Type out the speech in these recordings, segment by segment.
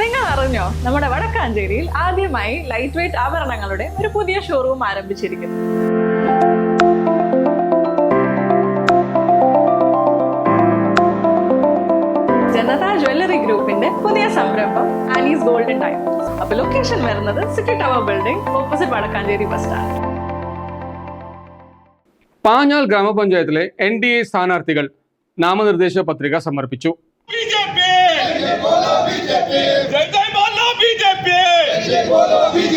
നിങ്ങൾ അറിഞ്ഞോ നമ്മുടെ വടക്കാഞ്ചേരിയിൽ ആദ്യമായി ലൈറ്റ് വെയിറ്റ് ആഭരണങ്ങളുടെ ഒരു പുതിയ ഷോറൂം ആരംഭിച്ചിരിക്കുന്നു. ജനതാ ജ്വല്ലറി ഗ്രൂപ്പിന്റെ പുതിയ സംരംഭം ആലീസ് ഗോൾഡൻ ടൈം അപ്പൊ ലൊക്കേഷൻ വരുന്നത് city tower building opposite Vadakkanchery bus stand Panjal ഗ്രാമപഞ്ചായത്തിലെ എൻ ഡി എ സ്ഥാനാർത്ഥികൾ നാമനിർദ്ദേശ പത്രിക സമർപ്പിച്ചു.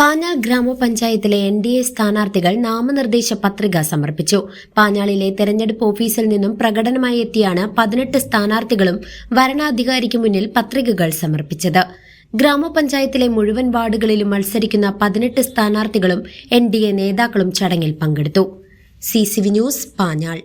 പാഞ്ഞാൾ ഗ്രാമപഞ്ചായത്തിലെ എൻ ഡി എ സ്ഥാനാർത്ഥികൾ നാമനിർദ്ദേശ പത്രിക സമർപ്പിച്ചു. പാഞ്ഞാളിലെ തെരഞ്ഞെടുപ്പ് ഓഫീസിൽ നിന്നും പ്രകടനമായി എത്തിയാണ് പതിനെട്ട് സ്ഥാനാർത്ഥികളും വരണാധികാരിക്ക് മുന്നിൽ പത്രികകൾ സമർപ്പിച്ചത്. ഗ്രാമപഞ്ചായത്തിലെ മുഴുവൻ വാർഡുകളിലും മത്സരിക്കുന്ന പതിനെട്ട് സ്ഥാനാർത്ഥികളും എൻ നേതാക്കളും ചടങ്ങിൽ പങ്കെടുത്തു. C news Panjal.